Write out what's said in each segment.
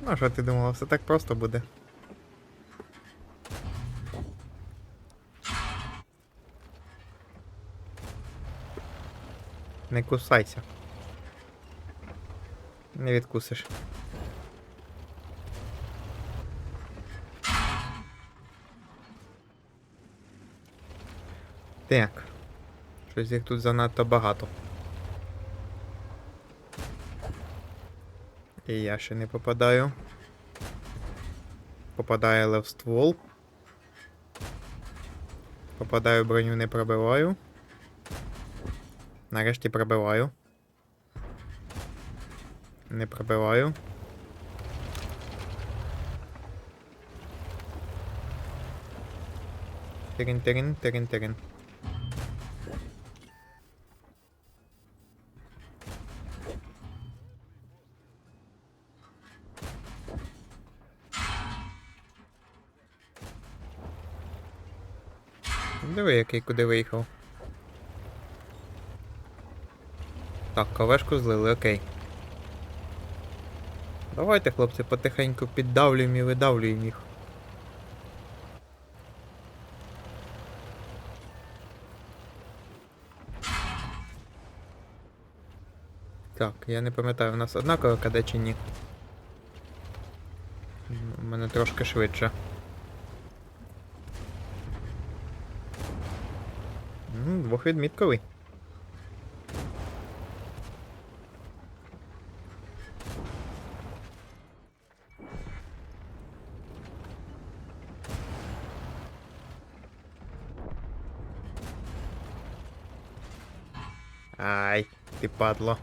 Ну, що ти думала, все так просто буде? Не кусайся. Не відкусиш. Так. Щось їх тут занадто багато. І я ще не попадаю. Попадаю, але в ствол. Попадаю броню, не пробиваю. Нарешті пробиваю. Не пробиваю. Тирин, тирин, тирин, тирин. Диви, який куди виїхав. Так, кавешку злили, окей. Давайте, хлопці, потихеньку піддавлюємо і видавлюємо їх. Так, я не пам'ятаю, у нас однаково КД чи ні. У мене трошки швидше. Двохвідмітковий. Ай, ти падло.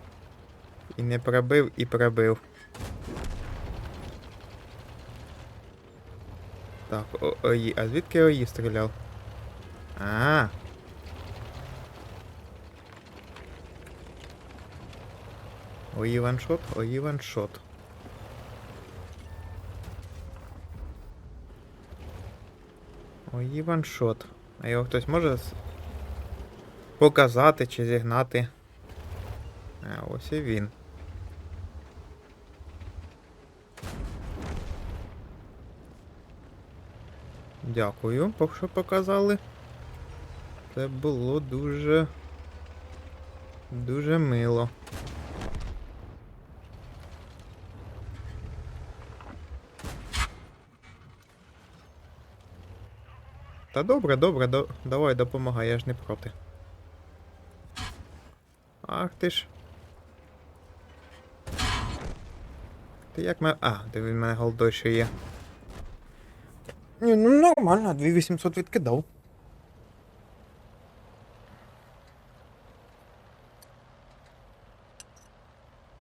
І не пробив, і пробив. Так, о, ої, а звідки ої стріляв? А. Ої ваншот, ої ваншот. Ої ваншот. А його хтось може показати чи зігнати? А, ось і він. Дякую, що показали. Це було дуже. Дуже мило. Та добре, добре, до... давай допомагай, я ж не проти. Ах ти ж. Ти як мене. А, де він мене голдой ще є. Ні, ну нормально, 2800 відкидав.